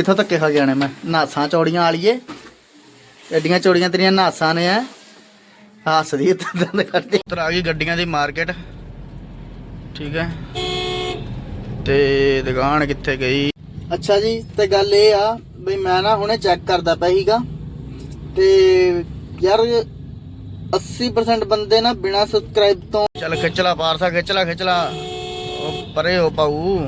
ਕਿੱਥੋਂ ਖਾ ਗਿਆ ਨੇ ਮੈਂ? ਨਾਸਾਂ ਚੌੜੀਆਂ ਵਾਲੀਏ। ਐਡੀਆਂ ਚੌੜੀਆਂ ਤੇਰੀਆਂ ਨਾਸਾਂ ਨੇ ਐ। ਹੱਸਦੀ ਉੱਤੇ ਦੰਦ ਕੱਢਦੀ ਉੱਤਰ ਆ ਗਈ ਗੱਡੀਆਂ ਦੀ ਮਾਰਕੀਟ। ਠੀਕ ਹੈ ਤੇ ਦੁਕਾਨ ਕਿੱਥੇ ਗਈ? ਅੱਛਾ ਜੀ ਤੇ ਗੱਲ ਇਹ ਆ ਵੀ ਮੈਂ ਨਾ ਹੁਣੇ ਚੈੱਕ ਕਰਦਾ ਪਿਆ ਸੀਗਾ। ਤੇ ਯਾਰ 80% ਬੰਦੇ ਨਾ ਬਿਨਾ ਸਬਸਕ੍ਰਾਈਬ ਤੋਂ ਚੱਲ ਖਿੱਚਲਾ ਪਾਰਸਾ ਖਿੱਚਲਾ ਖਿੱਚਲਾ ਉਹ ਪਰੇ ਹੋ ਪਾਉ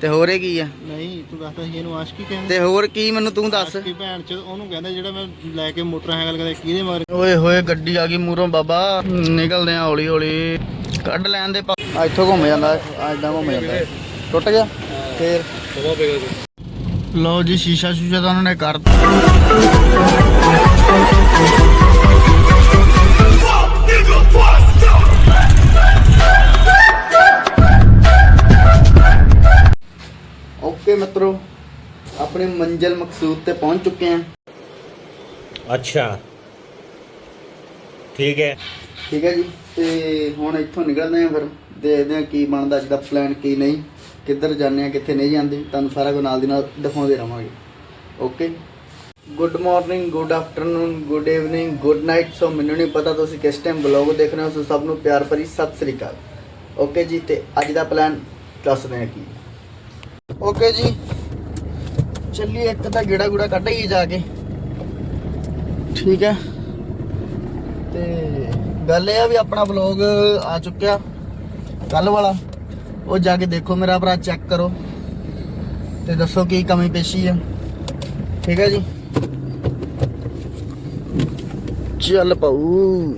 ਤੇ ਹੋਰੇ ਕੀ ਆ? ਨਹੀਂ ਤੂੰ ਦੱਸਦਾ ਸੀ ਇਹਨੂੰ ਆਸ਼ਕੀ ਕਹਿੰਦੇ। ਤੇ ਹੋਰ ਕੀ ਮੈਨੂੰ ਤੂੰ ਦੱਸ। ਆਸ਼ਕੀ ਭੈਣ ਚ ਉਹਨੂੰ ਕਹਿੰਦਾ ਜਿਹੜਾ ਮੈਂ ਲੈ ਕੇ ਮੋਟਰਸਾਈਕਲ ਕਦੇ ਕਿਹਦੇ ਮਗਰ ਓਏ ਹੋਏ ਗੱਡੀ ਆ ਗਈ ਮੂਰੋਂ ਬਾਬਾ। ਨਿਕਲਦੇ ਆ ਹੌਲੀ ਹੌਲੀ। ਕੱਢ ਲੈਣ ਦੇ ਇੱਥੋਂ ਘੁੰਮ ਜਾਂਦਾ ਐਦਾਂ ਘੁੰਮ ਜਾਂਦਾ। ਟੁੱਟ ਗਿਆ? ਫੇਰ? ਲਓ ਜੀ ਸ਼ੀਸ਼ਾ ਸ਼ੂਸ਼ਾ ਤਾਂ ਉਹਨਾਂ ਨੇ ਕਰ ਮਿੱਤਰੋ ਆਪਣੇ ਮੰਜ਼ਲ ਮਕਸੂਦ ਤੇ ਪਹੁੰਚ ਚੁੱਕੇ ਹਾਂ। ਅੱਛਾ। ਠੀਕ ਹੈ। ਠੀਕ ਹੈ ਜੀ ਤੇ ਹੁਣ ਇੱਥੋਂ ਨਿਕਲਦੇ ਹਾਂ ਫਿਰ ਦੇਖਦੇ ਹਾਂ ਕੀ ਬਣਦਾ ਅੱਜ ਦਾ ਪਲਾਨ ਕੀ ਨਹੀਂ ਕਿੱਧਰ ਜਾਂਦੇ ਆ ਕਿੱਥੇ ਨਹੀਂ ਜਾਂਦੇ ਤੁਹਾਨੂੰ ਸਾਰਾ ਕੁਝ ਨਾਲ ਦੀ ਨਾਲ ਦਿਖਾਉਂਦੇ ਰਵਾਂਗੇ। Okay good morning good afternoon good evening good night so ਮੈਨੂੰ ਨਹੀਂ ਪਤਾ ਤੁਸੀਂ ਕਿਸ ਟਾਈਮ ਬਲੌਗ ਦੇਖ ਰਹੇ ਹੋ ਸੋ ਸਭ ਨੂੰ ਪਿਆਰ ਭਰੀ ਸਤਿ ਸ੍ਰੀ ਅਕਾਲ। ਓਕੇ ਜੀ ਤੇ ਅੱਜ ਦਾ ਪਲਾਨ ਦੱਸਦੇ ਆ ਕੀ। ਓਕੇ ਜੀ। ਚੱਲੀਏ ਇੱਕ ਤਾਂ ਗੇੜਾ ਗੂੜਾ ਕੱਢ ਹੀ ਜਾ ਕੇ। ਠੀਕ ਹੈ। ਤੇ ਗੱਲ ਇਹ ਆ ਵੀ ਆਪਣਾ ਵਲੌਗ ਆ ਚੁੱਕਿਆ। ਕੱਲ ਵਾਲਾ। ਉਹ ਜਾ ਕੇ ਦੇਖੋ, ਮੇਰਾ ਭਰਾ ਚੈੱਕ ਕਰੋ। ਤੇ ਦੱਸੋ ਕੀ ਕਮੀ ਪੇਸ਼ੀ ਹੈ। ਠੀਕ ਹੈ ਜੀ। ਚੱਲ ਪਾਉ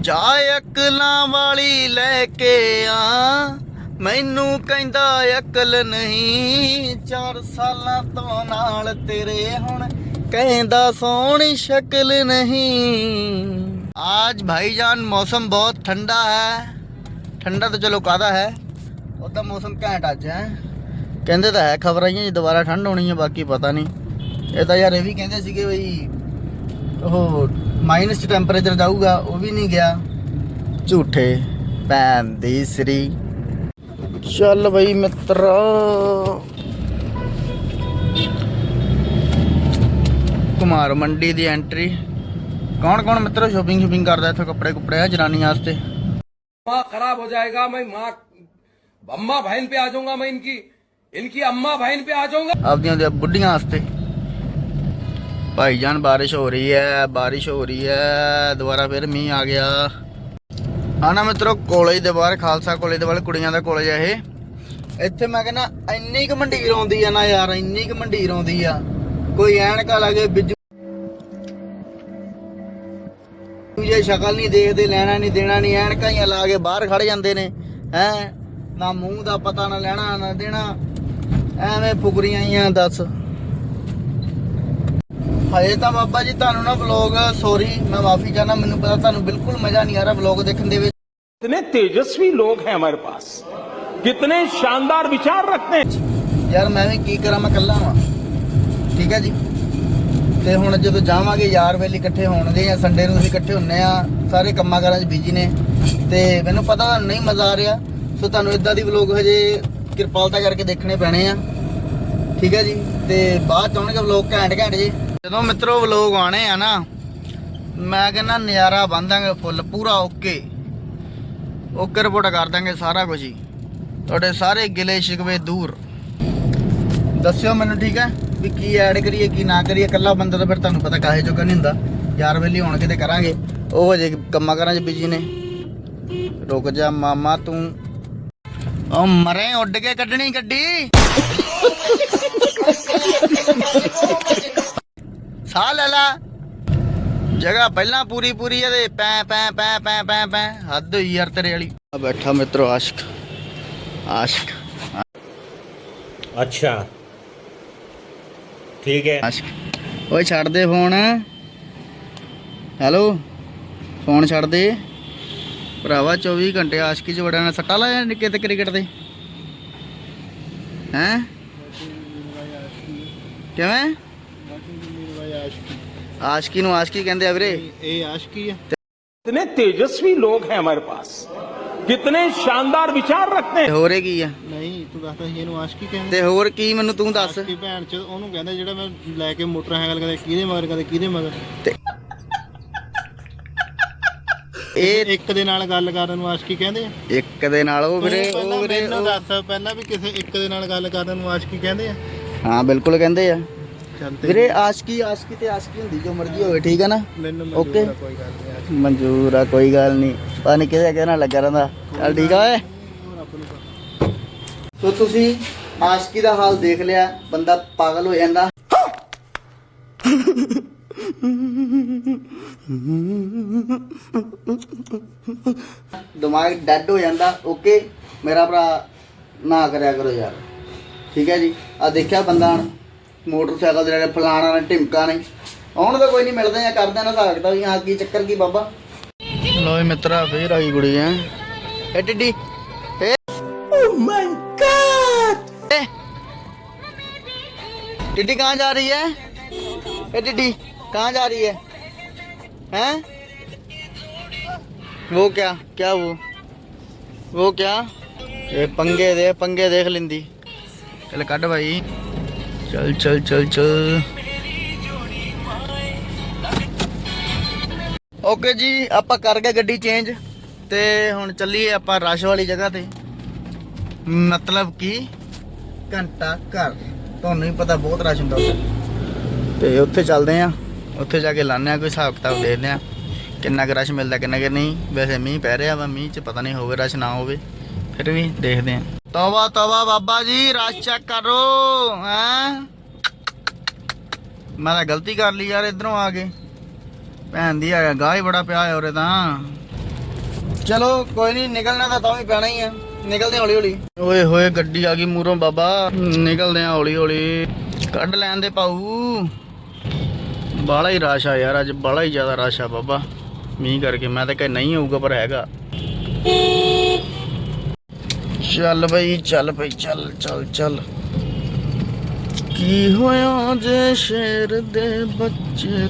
ਜਾ ਅਕਲਾਂ ਵਾਲੀ ਲੈ ਕੇ ਆ। ਮੈਨੂੰ ਕਹਿੰਦਾ ਅਕਲ ਨਹੀਂ ਚਾਰ ਸਾਲਾਂ ਤੋਂ ਨਾਲ ਤੇਰੇ ਹੁਣ ਕਹਿੰਦਾ ਸੋਹਣੀ ਸ਼ਕਲ नहीं आज भाईजान मौसम बहुत ठंडा है ਠੰਡਾ ਤਾਂ ਚਲੋ ਕਾਦਾ ਹੈ ਉਹਦਾ ਮੌਸਮ ਘੈਂਟ ਅੱਜ ਹੈ ਕਹਿੰਦੇ ਤਾਂ ਹੈ ਖਬਰਾਂ ਹੀ ਦੁਬਾਰਾ ਠੰਡ ਹੋਣੀ ਹੈ ਬਾਕੀ ਪਤਾ ਨਹੀਂ ਇਹ ਤਾਂ ਯਾਰ ਇਹ ਵੀ ਕਹਿੰਦੇ ਸੀਗੇ ਬਈ ਉਹ ਮਾਈਨਸ ਚ ਟੈਂਪਰੇਚਰ ਜਾਊਗਾ ਉਹ ਵੀ ਨਹੀਂ ਗਿਆ ਝੂਠੇ ਭੈਣ ਦੀ ਸਰੀ ਚੱਲ ਬਈ ਮਿੱਤਰਾ ਕੁਮਾਰ ਮੰਡੀ ਦੀ ਐਂਟਰੀ ਕੌਣ ਕੌਣ ਮਿੱਤਰੋ ਸ਼ੋਪਿੰਗ ਸ਼ੋਪਿੰਗ ਕਰਦਾ ਇੱਥੇ ਕੱਪੜੇ ਕੁਪੜੇ ਆ ਜਨਾਨੀਆਂ ਵਾਸਤੇ माँ खराब हो जाएगा मैं माँ अम्मा बहन पे आ जाऊंगा मैं इनकी इनकी अम्मा बहन पे आ जाऊंगा ਆਪਦੀਆਂ ਦੇ ਬੁੱਢੀਆਂ ਵਾਸਤੇ ਭਾਈਜਾਨ ਬਾਰਿਸ਼ ਹੋ ਰਹੀ ਹੈ ਬਾਰਿਸ਼ ਹੋ ਰਹੀ ਹੈ ਦੁਬਾਰਾ ਫਿਰ ਮੀਂਹ ਆ ਗਿਆ ਆਣਾ ਮਿੱਤਰੋ ਕਾਲਜ ਦੇ ਬਾਹਰ, ਖਾਲਸਾ ਕਾਲਜ ਦੇ ਵਾਲੇ ਕੁੜੀਆਂ ਦਾ ਕਾਲਜ ਹੈ ਇਹ। ਇੱਥੇ ਮੈਂ ਕਹਿੰਦਾ, ਇੰਨੀ ਕੁ ਮੰਡੀਰ ਆਉਂਦੀ ਆ ਨਾ ਯਾਰ, ਇੰਨੀ ਕੁ ਮੰਡੀਰ ਆਉਂਦੀ ਆ। ਕੋਈ ਐਨਕਾ ਲਾਗੇ ਬਿੱਜੂ ਜੇ ਸ਼ਕਲ ਨਹੀਂ ਦੇਖਦੇ, ਲੈਣਾ ਨਹੀਂ, ਦੇਣਾ ਨਹੀਂ ਐਨਕਾਂ ਹੀ ਲਾ ਕੇ ਬਾਹਰ ਖੜ ਜਾਂਦੇ ਨੇ, ਹੈ? ਨਾ ਮੂੰਹ ਦਾ ਪਤਾ, ਨਾ ਲੈਣਾ, ਨਾ ਦੇਣਾ। ਐਵੇਂ ਫੁਕਰੀਆਂ ਹੀ ਆ ਦੱਸ। ਹਜੇ ਤਾਂ ਬਾਬਾ ਜੀ ਤੁਹਾਨੂੰ ਨਾ ਵਲੌਗ ਸੌਰੀ ਮੈਂ ਮਾਫੀ ਚਾਹਨਾ ਮੈਨੂੰ ਪਤਾ ਤੁਹਾਨੂੰ ਬਿਲਕੁਲ ਮਜ਼ਾ ਨਹੀਂ ਆ ਰਿਹਾ ਵਲੌਗ ਦੇਖਣ ਦੇ ਵਿੱਚ कितने तेजस्वी लोग हैं हमारे पास कितने शानदार विचार रखते हैं ਯਾਰ ਮੈਂ ਵੀ ਕੀ ਕਰਾਂ ਮੈਂ ਇਕੱਲਾ ਵਾਂ ਠੀਕ ਹੈ ਜੀ ਤੇ ਹੁਣ ਜਦੋਂ ਜਾਵਾਂਗੇ ਯਾਰ ਵੇਲੀ ਇਕੱਠੇ ਹੋਣਗੇ ਜਾਂ ਸੰਡੇ ਨੂੰ ਅਸੀਂ ਇਕੱਠੇ ਹੁੰਨੇ ਆ ਸਾਰੇ ਕੰਮਾਂ ਕਾਰਾਂ 'ਚ ਬਿਜੀ ਨੇ ਤੇ ਮੈਨੂੰ ਪਤਾ ਤੁਹਾਨੂੰ ਨਹੀਂ ਮਜ਼ਾ ਆ ਰਿਹਾ ਸੋ ਤੁਹਾਨੂੰ ਇਦਾਂ ਦੀ ਵਲੌਗ ਹਜੇ ਕਿਰਪਾਲਤਾ ਕਰਕੇ ਦੇਖਣੇ ਪੈਣੇ ਆ ਠੀਕ ਹੈ ਜੀ ਤੇ ਬਾਅਦ ਚ ਆਉਣਗੇ ਵਲੌਗ ਘੈਂਟ ਘੈਂਟ ਜੀ ਜਦੋਂ ਮਿੱਤਰੋ ਵਲੌਗ ਆਣੇ ਆ ਨਾ, ਮੈਂ ਕਹਿੰਦਾ ਨਜ਼ਾਰਾ ਬੰਦਾਂਗੇ ਫੁੱਲ, ਪੂਰਾ ਓਕੇ। ਓਕੇ ਰਿਪੋਰਟ ਕਰ ਦਾਂਗੇ ਸਾਰਾ ਕੁਝ ਹੀ। ਤੁਹਾਡੇ ਸਾਰੇ ਗਿਲੇ ਸ਼ਿਕਵੇ ਦੂਰ। ਦੱਸਿਓ ਮੈਨੂੰ ਠੀਕ ਹੈ ਵੀ ਕੀ ਐਡ ਕਰੀਏ, ਕੀ ਨਾ ਕਰੀਏ, ਇਕੱਲਾ ਬੰਦਾ ਤਾਂ ਫਿਰ ਤੁਹਾਨੂੰ ਪਤਾ ਕਾਹੇ ਜੋਗਾ ਨਹੀਂ ਹੁੰਦਾ। ਯਾਰ ਵੇਲੀ ਹੋਣ ਕਿਤੇ ਕਰਾਂਗੇ। ਉਹ ਹਜੇ ਕੰਮਾਂ ਕਰਾਂ 'ਚ ਬਿਜ਼ੀ ਨੇ। ਰੁਕ ਜਾ ਮਾਮਾ ਤੂੰ। ਉਹ ਮਰੇ ਉੱਡ ਕੇ ਕੱਢਣੀ ਗੱਡੀ। ਸਾਹ ਲੈ ਲੈ। ਜਗ੍ਹਾ ਪਹਿਲਾਂ ਪੂਰੀ ਪੂਰੀ ਇਹਦੇ ਪੈ ਪੈ ਪੈ ਪੈ ਪੈ ਪੈ। ਹੱਦ ਯਾਰ ਤੇਰੇ ਵਾਲੀ। ਆ ਬੈਠਾ ਮਿੱਤਰੋ ਆਸ਼ਕ। ਆਸ਼ਕ। ਅੱਛਾ। ਠੀਕ ਹੈ। ਆਸ਼ਕ। ਓਏ ਛੱਡ ਦੇ ਫੋਨ। ਹੈਲੋ। ਫੋਨ ਛੱਡ ਦੇ। ਭਰਾਵਾ 24 ਘੰਟੇ ਆਸ਼ਕੀ ਚ ਵੜਿਆ ਨਾ ਸੱਟਾ ਲਾਇਆ ਨਿੱਕੇ ਤੇ ਕ੍ਰਿਕਟ ਦੇ ਹੈ? ਕਿਵੇਂ? ਆਸ਼ਕੀ ਨੂੰ ਆਸ਼ਕੀ ਕਹਿੰਦੇ ਆ ਵੀਰੇ ਇਹ ਆਸ਼ਕੀ ਹੈ ਇਤਨੇ ਤੇਜਸਵੀ ਲੋਕ ਹੈ ਹਮਾਰੇ ਪਾਸ ਕਿਤਨੇ ਸ਼ਾਨਦਾਰ ਵਿਚਾਰ ਰੱਖਦੇ ਹੋਰ ਇਹ ਕੀ ਆ ਨਹੀਂ ਤੂੰ ਦੱਸਦਾ ਸੀ ਇਹਨੂੰ ਆਸ਼ਕੀ ਕਹਿੰਦੇ ਤੇ ਹੋਰ ਕੀ ਮੈਨੂੰ ਤੂੰ ਦੱਸ ਆਸ਼ਕੀ ਭੈਣ ਚ ਉਹਨੂੰ ਕਹਿੰਦੇ ਜਿਹੜਾ ਮੈਂ ਲੈ ਕੇ ਮੋਟਰਸਾਈਕਲ ਕਦੇ ਕਿਹਦੇ ਮਗਰ ਕਦੇ ਕਿਹਦੇ ਮਗਰ ਇਹ ਇੱਕ ਦੇ ਨਾਲ ਗੱਲ ਕਰਨ ਨੂੰ ਆਸ਼ਕੀ ਕਹਿੰਦੇ ਆ ਇੱਕ ਦੇ ਨਾਲ ਉਹ ਵੀਰੇ ਉਹ ਵੀਰੇ ਮੈਨੂੰ ਦੱਸ ਪਹਿਲਾਂ ਵੀ ਕਿਸੇ ਇੱਕ ਦੇ ਨਾਲ ਗੱਲ ਕਰਨ ਨੂੰ ਆਸ਼ਕੀ ਕਹਿੰਦੇ ਆ ਹਾਂ ਬਿਲਕੁਲ ਕਹਿੰਦੇ ਆ ਵੀਰੇ ਆਸ਼ਕੀ ਆਸ਼ਕੀ ਤੇ ਆਸ਼ਕੀ ਹੁੰਦੀ ਜੋ ਮਰਜ਼ੀ ਹੋਵੇ ਠੀਕ ਹੈ ਨਾ? ਮੈਨੂੰ Okay. ਮਨਜ਼ੂਰ ਆ, ਕੋਈ ਗੱਲ ਨਹੀਂ ਮਨਜ਼ੂਰ ਆ ਕੋਈ ਗੱਲ ਨਹੀਂ। ਪਤਾ ਨਹੀਂ ਕਿਹਦੇ ਕਿਹਦੇ ਨਾਲ ਲੱਗਾ ਰਹਿੰਦਾ। ਚੱਲ ਠੀਕ ਆ ਓਏ। ਹੋਰ ਰੱਬ ਨੂੰ ਪਤਾ। ਸੋ ਤੁਸੀਂ ਆਸ਼ਕੀ ਦਾ ਹਾਲ ਦੇਖ ਲਿਆ ਬੰਦਾ ਪਾਗਲ ਹੋ ਜਾਂਦਾ। ਦਿਮਾਗ ਡੈਡ ਹੋ ਜਾਂਦਾ ਓਕੇ ਮੇਰਾ ਭਰਾ ਨਾ ਕਰਿਆ ਕਰੋ ਯਾਰ। ਠੀਕ ਹੈ ਜੀ? ਆ ਦੇਖਿਆ ਬੰਦਾ ਮੋਟਰਸਾਈਕਲ ਦੇ ਜਿਹੜੇ ਫਲਾਣਾ ਨੇ ਢਿਮਕਾ ਨੇ। ਆਉਣ ਦਾ ਕੋਈ ਨਹੀਂ ਮਿਲਦਾ ਜਾਂ ਕਰਦਾ ਨਾ ਸਕਦਾ ਵੀ ਹਾਂ ਕੀ ਚੱਕਰ ਕੀ ਬਾਬਾ? ਲੋ ਮਿੱਤਰਾ ਫੇਰ ਆਈ ਕੁੜੀ ਐ। ਐ ਟਿੱਡੀ ਏ ਓ ਮਾਈ ਗॉड ਟਿੱਡੀ ਕਹਾਂ ਜਾ ਰਹੀ ਹੈ ए टिड्डी कहाँ जा रही है हैं वो क्या क्या वो वो क्या ये पंगे दे पंगे देख लिंदी चल कट भाई ਚੱਲ ਚੱਲ ਚੱਲ ਚੱਲ। ਓਕੇ ਜੀ, ਆਪਾਂ ਕਰ ਗਏ ਗੱਡੀ ਚੇਂਜ ਤੇ ਹੁਣ ਚੱਲੀਏ ਆਪਾਂ ਰਸ਼ ਵਾਲੀ ਜਗ੍ਹਾ ਤੇ। ਮਤਲਬ ਕਿ ਘੰਟਾ ਘਰ। ਤੁਹਾਨੂੰ ਹੀ ਪਤਾ ਬਹੁਤ ਰਸ਼ ਹੁੰਦਾ ਉੱਥੇ। ਤੇ ਉੱਥੇ ਚੱਲਦੇ ਆ ਉੱਥੇ ਜਾ ਕੇ ਲਾਣੇ ਆ ਕੋਈ ਹਿਸਾਬ ਕਿਤਾਬ ਦੇਖਦੇ ਆ ਕਿੰਨਾ ਕੁ ਰਸ਼ ਮਿਲਦਾ, ਕਿੰਨਾ ਕੁ ਨਹੀਂ। ਵੈਸੇ ਮੀਂਹ ਪੈ ਰਿਹਾ ਵਾ, ਮੀਂਹ 'ਚ ਪਤਾ ਨਹੀਂ ਹੋਵੇ ਰਸ਼ ਨਾ ਹੋਵੇ। ਫਿਰ ਵੀ ਦੇਖਦੇ ਆ ਤੌਬਾ ਤੌਬਾ ਬਾਬਾ ਜੀ, ਰਸ਼ ਚੈੱਕ ਕਰੋ, ਹੈਂ? ਮੈਂ ਤਾਂ ਗਲਤੀ ਕਰ ਲਈ ਯਾਰ, ਇਧਰੋਂ ਆ ਕੇ। ਭੈਣ ਦੀ ਆ ਗਾਹ ਹੀ ਬੜਾ ਪਿਆ ਹੈ ਉਰੇ ਤਾਂ। ਚਲੋ, ਕੋਈ ਨਹੀਂ, ਨਿਕਲਣਾ ਤਾਂ ਤਾਂ ਵੀ ਪੈਣਾ ਹੀ ਆ। ਨਿਕਲਦੇ ਹੌਲੀ ਹੌਲੀ ਓਏ ਹੋਏ, ਗੱਡੀ ਆ ਗਈ ਮੂਰੋਂ ਬਾਬਾ। ਨਿਕਲਦੇ ਆ ਹੌਲੀ ਹੌਲੀ ਕੱਢ ਲੈਣ ਦੇ ਪਾਊ ਬਾਲਾ ਹੀ ਰਸ਼ ਆ ਯਾਰ, ਅੱਜ ਬਾਲਾ ਹੀ ਜ਼ਿਆਦਾ ਰਸ਼ ਆ ਬਾਬਾ। ਮੀਂਹ ਕਰਕੇ, ਮੈਂ ਤਾਂ ਕਿ ਨਹੀਂ ਹੋਊਗਾ ਪਰ ਹੈਗਾ। ਚੱਲ ਬਈ ਚੱਲ ਬਈ, ਚੱਲ ਚੱਲ ਚੱਲ। ਕੀ ਹੋਇਆ ਜੇ ਸ਼ੇਰ ਦੇ ਬੱਚੇ?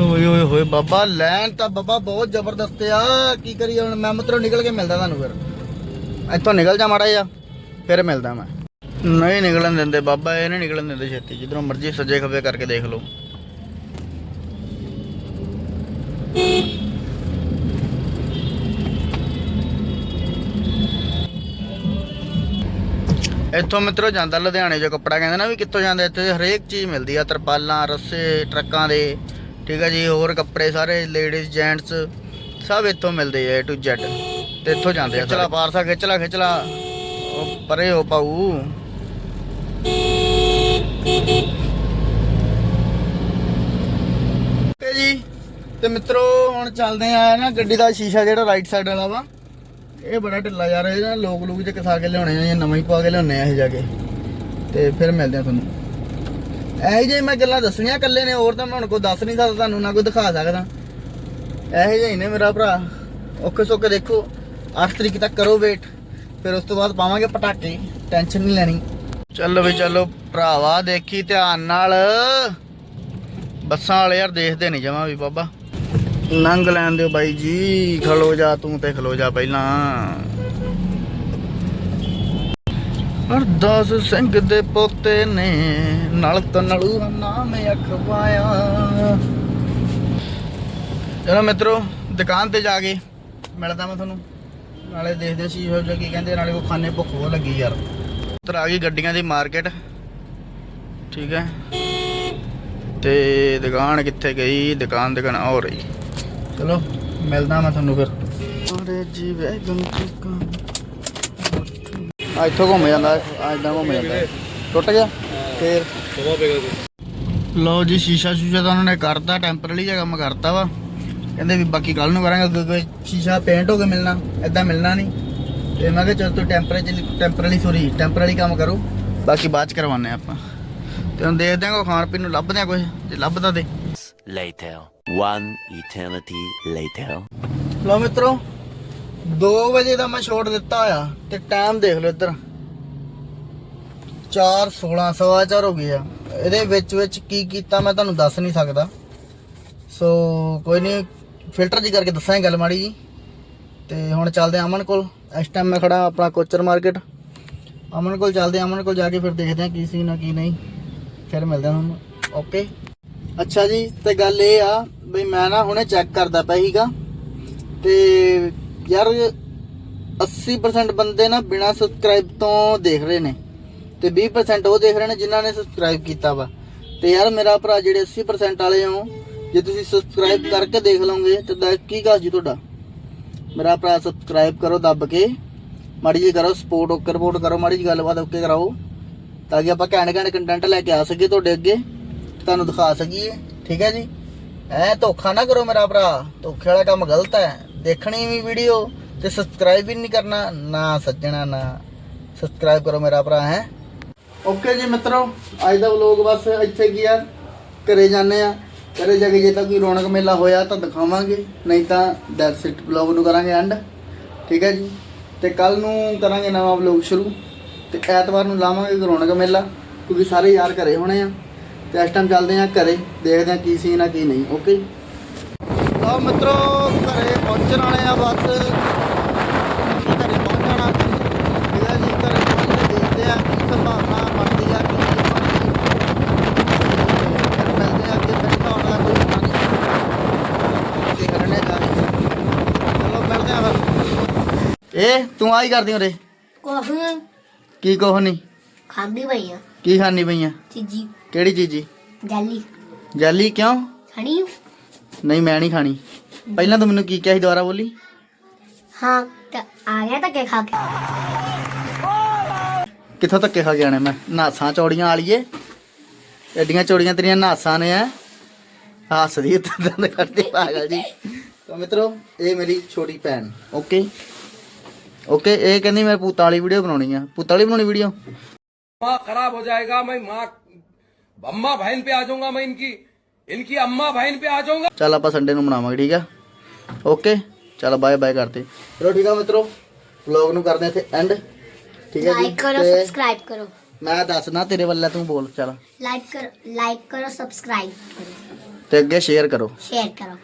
ਓਏ ਓਏ ਹੋਏ ਬਾਬਾ, ਲੈਣ ਤਾਂ ਬਾਬਾ ਬਹੁਤ ਜ਼ਬਰਦਸਤ ਆ। ਕੀ ਕਰੀਏ ਹੁਣ? ਮੈਂ ਮਤਲਬ ਨਿਕਲ ਕੇ ਮਿਲਦਾ ਤੁਹਾਨੂੰ ਫਿਰ। ਇੱਥੋਂ ਨਿਕਲ ਜਾ ਮਾੜਾ ਜਿਹਾ, ਫਿਰ ਮਿਲਦਾ ਮੈਂ। ਨਹੀਂ ਨਿਕਲਣ ਦਿੰਦੇ ਬਾਬਾ, ਇਹ ਨਹੀਂ ਨਿਕਲਣ ਦਿੰਦੇ ਛੇਤੀ। ਜਿੱਧਰੋਂ ਮਰਜ਼ੀ ਸੱਜੇ ਖੱਬੇ ਕਰਕੇ ਦੇਖ ਲਓ। ਇੱਥੋਂ ਮਿੱਤਰੋ ਜਾਂਦਾ ਲੁਧਿਆਣੇ ਜੋ ਕੱਪੜਾ ਕਹਿੰਦੇ ਨਾ ਵੀ ਕਿੱਥੋਂ ਜਾਂਦਾ ਇੱਥੇ ਹਰੇਕ ਚੀਜ਼ ਮਿਲਦੀ ਆ ਤਰਪਾਲਾਂ ਰੱਸੇ ਟਰੱਕਾਂ ਦੇ ਠੀਕ ਆ ਜੀ ਹੋਰ ਕੱਪੜੇ ਸਾਰੇ ਲੇਡੀਜ਼ ਜੈਂਟਸ ਸਭ ਇੱਥੋਂ ਮਿਲਦੇ ਆ A to Z ਤੇ ਇੱਥੋਂ ਜਾਂਦੇ ਆ ਚਲਾ ਪਾਰਸਾ ਖਿੱਚ ਲਾ ਖਿੱਚ ਲਾ ਉਹ ਪਰੇ ਹੋ ਓਕੇ ਜੀ ਤੇ ਮਿੱਤਰੋ ਹੁਣ ਚੱਲਦੇ ਆ ਨਾ ਗੱਡੀ ਦਾ ਸ਼ੀਸ਼ਾ ਜਿਹੜਾ ਰਾਈਟ ਸਾਈਡ ਵਾਲਾ ਵਾ। ਇਹ ਬੜਾ ਢਿੱਲਾ ਯਾਰ, ਇਹ ਨਾ ਲੋਕ ਲੋਕ ਜੇ ਕਸਾ ਕੇ ਲਿਆਉਣੇ ਆ, ਜਾਂ ਨਵਾਂ ਹੀ ਪਾ ਕੇ ਲਿਆਉਣੇ ਆ ਇਹ ਜਾ ਕੇ। ਤੇ ਫਿਰ ਮਿਲਦੇ ਆ ਤੁਹਾਨੂੰ। ਇਹੋ ਜਿਹੇ ਮੈਂ ਗੱਲਾਂ ਦੱਸਣੀਆਂ ਇਕੱਲੇ ਨੇ, ਹੋਰ ਤਾਂ ਮੈਂ ਹੁਣ ਕੋਈ ਦੱਸ ਨਹੀਂ ਸਕਦਾ, ਤੁਹਾਨੂੰ ਨਾ ਕੋਈ ਦਿਖਾ ਸਕਦਾ। ਇਹੋ ਜਿਹੇ ਹੀ ਨੇ ਮੇਰਾ ਭਰਾ। ਓਕੇ ਸੋਕੇ ਦੇਖੋ 8 ਤਰੀਕ ਤੱਕ ਕਰੋ ਵੇਟ ਫਿਰ ਉਸ ਤੋਂ ਬਾਅਦ ਪਾਵਾਂਗੇ ਪਟਾਕੇ ਟੈਨਸ਼ਨ ਨਹੀਂ ਲੈਣੀ। ਚੱਲੋ ਵੀ ਚੱਲੋ ਭਰਾਵਾ, ਦੇਖੀ ਧਿਆਨ ਨਾਲ। ਬੱਸਾਂ ਵਾਲੇ ਯਾਰ ਦੇਖਦੇ ਨਹੀਂ ਜਮਾ ਵੀ, ਬਾਬਾ। ਲੰਘ ਲੈਣ ਦਿਓ ਬਾਈ ਜੀ, ਖਲੋ ਜਾ ਤੂੰ ਤੇ ਖਲੋ ਜਾ ਪਹਿਲਾਂ। ਅਰਦਾਸ ਸਿੰਘ ਦੇ ਪੋਤੇ ਨੇ ਨਲ ਤਨਲੂ ਨਾਮ ਅਖਵਾਇਆ। ਚਲੋ ਮਿੱਤਰੋ, ਦੁਕਾਨ ਤੇ ਜਾ ਕੇ ਮਿਲਦਾ ਮੈਂ ਤੁਹਾਨੂੰ। ਨਾਲੇ ਦੇਖਦੇ ਸੀ ਹੋ ਜਾ ਕੀ ਕਹਿੰਦੇ, ਨਾਲੇ ਉਹ ਖਾਣੇ ਭੁੱਖ ਬਹੁਤ ਲੱਗੀ ਯਾਰ। ਉੱਤਰ ਆ ਗਈ ਗੱਡੀਆਂ ਦੀ ਮਾਰਕੀਟ। ਠੀਕ ਹੈ। ਤੇ ਦੁਕਾਨ ਕਿੱਥੇ ਗਈ? ਦੁਕਾਨ ਦੁਕਾਨ ਹੋ ਰਹੀ। ਚਲੋ ਮਿਲਦਾ ਮੈਂ ਤੁਹਾਨੂੰ ਫਿਰ। ਅਰੇ ਜੀ ਵੈਗਨ ਚਿਕਨ ਆ ਇੱਥੋਂ ਘੁੰਮ ਜਾਂਦਾ ਆ ਇਦਾਂ ਘੁੰਮ ਜਾਂਦਾ। ਟੁੱਟ ਗਿਆ? ਫੇਰ? ਲਓ ਜੀ ਸ਼ੀਸ਼ਾ ਸ਼ੂਸ਼ਾ ਤਾਂ ਉਹਨਾਂ ਨੇ ਕਰਤਾ ਟੈਂਪਰੇਰੀ ਜਿਹਾ ਕੰਮ ਕਰਤਾ ਵਾ। ਕਹਿੰਦੇ ਵੀ ਬਾਕੀ ਕੱਲ ਨੂੰ ਕਰਾਂਗੇ ਅੱਗੇ ਸ਼ੀਸ਼ਾ ਪੇਂਟ ਹੋ ਕੇ ਮਿਲਣਾ ਐਦਾਂ ਮਿਲਣਾ ਨਹੀਂ। ਤੇ ਮੈਂ ਕਿਹਾ ਚਲ ਤੂੰ ਟੈਂਪਰੇਰੀ ਟੈਂਪਰੇਰੀ ਸੋਰੀ ਟੈਂਪਰੇਰੀ ਕੰਮ ਕਰੋ ਬਾਕੀ ਬਾਅਦ ਚ ਕਰਵਾਉਂਦੇ ਆ ਆਪਾਂ। ਤੇ ਹੁਣ ਦੇਖਦੇ ਆਂ ਕੋਈ ਖਾਣ ਪੀਣ ਨੂੰ ਲੱਭਦੇ ਆ ਕੁਝ ਜੇ ਲੱਭਦਾ ਤੇ। Later. One eternity later. ਲਓ ਮਿੱਤਰੋ 2 ਵਜੇ ਦਾ ਮੈਂ ਛੋੜ ਦਿੱਤਾ ਆ ਤੇ ਟਾਈਮ ਦੇਖ ਲਓ ਇੱਧਰ। 4 16 ਸਵਾ ਚਾਰ ਹੋ ਗਏ ਆ। ਇਹਦੇ ਵਿੱਚ ਵਿੱਚ ਕੀ ਕੀਤਾ ਮੈਂ ਤੁਹਾਨੂੰ ਦੱਸ ਨਹੀਂ ਸਕਦਾ। ਸੋ ਕੋਈ ਨਹੀਂ ਫਿਲਟਰ ਜੀ ਕਰਕੇ ਦੱਸਾਂਗੇ ਗੱਲ ਮਾੜੀ ਜੀ। ਤੇ ਹੁਣ ਚੱਲਦੇ ਅਮਨ ਕੋਲ। ਇਸ ਟਾਈਮ ਮੈਂ ਖੜਾ ਆਪਣਾ ਕੋਚਰ ਮਾਰਕੀਟ ਅਮਨ ਕੋਲ ਚੱਲਦੇ ਅਮਨ ਕੋਲ ਜਾ ਕੇ ਫਿਰ ਦੇਖਦੇ ਹਾਂ ਕੀ ਸੀ ਨਾ ਕੀ ਨਹੀਂ। ਫਿਰ ਮਿਲਦੇ ਹਾਂ ਤੁਹਾਨੂੰ। ਓਕੇ ਅੱਛਾ ਜੀ, ਤੇ ਗੱਲ ਇਹ ਆ ਬਈ ਮੈਂ ਨਾ ਹੁਣੇ ਚੈੱਕ ਕਰਦਾ ਪਿਆ ਸੀਗਾ ਤੇ ਯਾਰ 80% ਬੰਦੇ ਨਾ ਬਿਨਾ ਸਬਸਕ੍ਰਾਈਬ ਤੋਂ ਦੇਖ ਰਹੇ ਨੇ ਤੇ 20% ਉਹ ਦੇਖ ਰਹੇ ਨੇ ਜਿਨ੍ਹਾਂ ਨੇ ਸਬਸਕ੍ਰਾਈਬ ਕੀਤਾ ਵਾ। ਤੇ ਯਾਰ ਮੇਰਾ ਭਰਾ ਜਿਹੜੇ 80% ਵਾਲੇ ਹੋ, ਜੇ ਤੁਸੀਂ ਸਬਸਕ੍ਰਾਈਬ ਕਰਕੇ ਦੇਖ ਲਓਗੇ ਤਾਂ ਕੀ ਕਾਸ ਜੀ ਤੁਹਾਡਾ? ਮੇਰਾ ਭਰਾ ਸਬਸਕ੍ਰਾਈਬ ਕਰੋ ਦੱਬ ਕੇ, ਮਾੜੀ ਜੀ ਕਰੋ ਸਪੋਰਟ ਓਕੇ ਰਿਪੋਰਟ ਕਰੋ, ਮਾੜੀ ਜੀ ਗੱਲਬਾਤ, ਓਕੇ ਕਰਾਓ, ਤਾਂ ਕਿ ਆਪਾਂ ਘੈਂਟ ਘੈਂਟ ਕੰਟੈਂਟ ਲੈ ਕੇ ਆ ਸਕੀਏ ਤੁਹਾਡੇ ਅੱਗੇ। ਤੁਹਾਨੂੰ ਦਿਖਾ ਸਕੀਏ। ਠੀਕ ਹੈ ਜੀ? ਐ ਧੋਖਾ ਨਾ ਕਰੋ ਮੇਰਾ ਭਰਾ। ਧੋਖੇ ਵਾਲਾ ਕੰਮ ਗਲਤ ਹੈ। ਦੇਖਣੀ ਵੀ ਵੀਡੀਓ ਤੇ ਸਬਸਕ੍ਰਾਈਬ ਵੀ ਨਹੀਂ ਕਰਨਾ, ਨਾ ਸੱਜਣਾ, ਨਾ ਸਬਸਕ੍ਰਾਈਬ ਕਰੋ ਮੇਰਾ ਭਰਾ, ਹੈ? ਓਕੇ ਜੀ ਮਿੱਤਰੋ, ਅੱਜ ਦਾ ਵਲੋਗ ਬਸ ਇੱਥੇ ਕੀ ਆ? ਘਰੇ ਜਾਂਦੇ ਆ। ਘਰੇ ਜਾ ਕੇ ਜੇ ਤਾਂ ਕੋਈ ਰੌਣਕ ਮੇਲਾ ਹੋਇਆ ਤਾਂ ਦਿਖਾਵਾਂਗੇ। ਨਹੀਂ ਤਾਂ ਦੈਟਸ ਇਟ ਵਲੋਗ ਨੂੰ ਕਰਾਂਗੇ ਐਂਡ ਠੀਕ ਹੈ ਜੀ? ਤੇ ਕੱਲ ਨੂੰ ਕਰਾਂਗੇ ਨਵਾਂ ਵਲੋਗ ਸ਼ੁਰੂ। ਤੇ ਐਤਵਾਰ ਨੂੰ ਲਾਵਾਂਗੇ ਕੋਈ ਰੌਣਕ ਮੇਲਾ, ਕਿਉਂਕਿ ਸਾਰੇ ਯਾਰ ਘਰੇ ਹੋਣੇ ਆ। ਤੇ ਇਸ ਟਾਈਮ ਚੱਲਦੇ ਆ ਘਰੇ ਦੇਖਦੇ ਆ ਕੀ ਸੀਨ ਆ ਕੀ ਨਹੀਂ ਓਕੇ ਲਓ ਮਿੱਤਰੋ ਘਰੇ ਪਹੁੰਚਣ ਵਾਲੇ ਆ ਬਸ। ਘਰੇ ਪਹੁੰਚਣਾ ਹੈ। ਜੀ ਘਰੇ ਪਹੁੰਚ ਕੇ ਦੇਖਦੇ ਆ ਕੀ ਸੰਭਾਵਨਾ ਬਣਦੀ ਆ ਕੀ ਮਿਲਦੇ ਆ ਅੱਗੇ ਫਿਰ ਤਾਂ ਅਗਲਾ ਕੋਈ ਪਤਾ ਨਹੀਂ। ਕੀ ਕਰਨੇ ਜਾ ਚਲੋ ਮਿਲਦੇ ਆ ਫਿਰ। ਇਹ ਤੂੰ ਆਈ ਕਰਦੀ ਉਰੇ। ਕੁਛ ਕੀ ਕੁਛ ਨਹੀਂ ਖਾਂਦੀ ਪਈ ਆ। ਕੀ ਖਾਣੀ ਪਈਆਂ ਚੀਜੀ। ਕਿਹੜੀ ਚੀਜ਼ ਜੀ? ਜਾਲੀ। ਜੈਲੀ ਕਿਉਂ? ਖਾਣੀ ਨਹੀਂ ਮੈਂ ਨਹੀਂ ਖਾਣੀ। ਪਹਿਲਾਂ ਤੂੰ ਮੈਨੂੰ ਕੀ ਕਿਹਾ ਸੀ ਦੁਬਾਰਾ ਬੋਲੀ? ਹਾਂ ਆ ਗਿਆ ਤਾਂ ਕੇ ਖਾ ਕੇ। ਕਿੱਥੋਂ ਧੱਕੇ ਖਾ ਕੇ ਆਣਾ ਮੈਂ? ਨਾਸਾਂ ਚੌੜੀਆਂ ਵਾਲੀਏ। ਐਡੀਆਂ ਚੌੜੀਆਂ ਤੇਰੀਆਂ ਨਾਸਾਂ ਨੇ ਐ ਹੱਸਦੀ ਇਦਾਂ ਦਾ ਕਰਦੀ ਪਾਗਲ ਜੀ। ਤਾਂ ਮਿੱਤਰੋ ਇਹ ਮੇਰੀ ਛੋਟੀ ਭੈਣ। ਓਕੇ? ਓਕੇ ਇਹ ਕਹਿੰਦੀ ਮੈਂ ਭੂਤਾਂ ਵਾਲੀ ਵੀਡੀਓ ਬਣਾਉਣੀ ਆ। ਭੂਤਾਂ ਵਾਲੀ ਬਣਾਉਣੀ ਵੀਡੀਓ? ਖਰਾਬ ਹੋ ਜਾਏਗਾ ਮੈਂ ਮਾਂ ਅੰਮਾ ਭਾਈਨ ਤੇ ਆ ਜਾਊਂਗਾ ਮੈਂ ਇਨਕੀ ਇਨਕੀ ਅੰਮਾ ਭਾਈਨ ਤੇ ਆ ਜਾਊਂਗਾ ਚੱਲ ਆਪਾਂ ਸੰਡੇ ਨੂੰ ਮਨਾਵਾਂਗੇ ਠੀਕ ਆ ਓਕੇ ਚਲ ਬਾਏ ਬਾਏ ਕਰਦੇ ਚਲੋ ਠੀਕ ਆ ਮਿੱਤਰੋ ਵਲੌਗ ਨੂੰ ਕਰਦੇ ਇੱਥੇ ਐਂਡ ਠੀਕ ਹੈ ਲਾਈਕ ਕਰੋ ਸਬਸਕ੍ਰਾਈਬ ਕਰੋ ਮੈਂ ਦੱਸਣਾ ਤੇਰੇ ਵੱਲ ਤੂੰ ਬੋਲ ਚਲ ਲਾਈਕ ਕਰੋ ਲਾਈਕ ਕਰੋ ਸਬਸਕ੍ਰਾਈਬ ਕਰੋ ਤੇ ਅੱਗੇ ਸ਼ੇਅਰ ਕਰੋ ਸ਼ੇਅਰ ਕਰੋ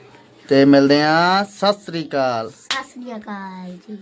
ਤੇ ਮਿਲਦੇ ਆ ਸਤਿ ਸ੍ਰੀ ਅਕਾਲ ਸਤਿ ਸ੍ਰੀ ਅਕਾਲ ਜੀ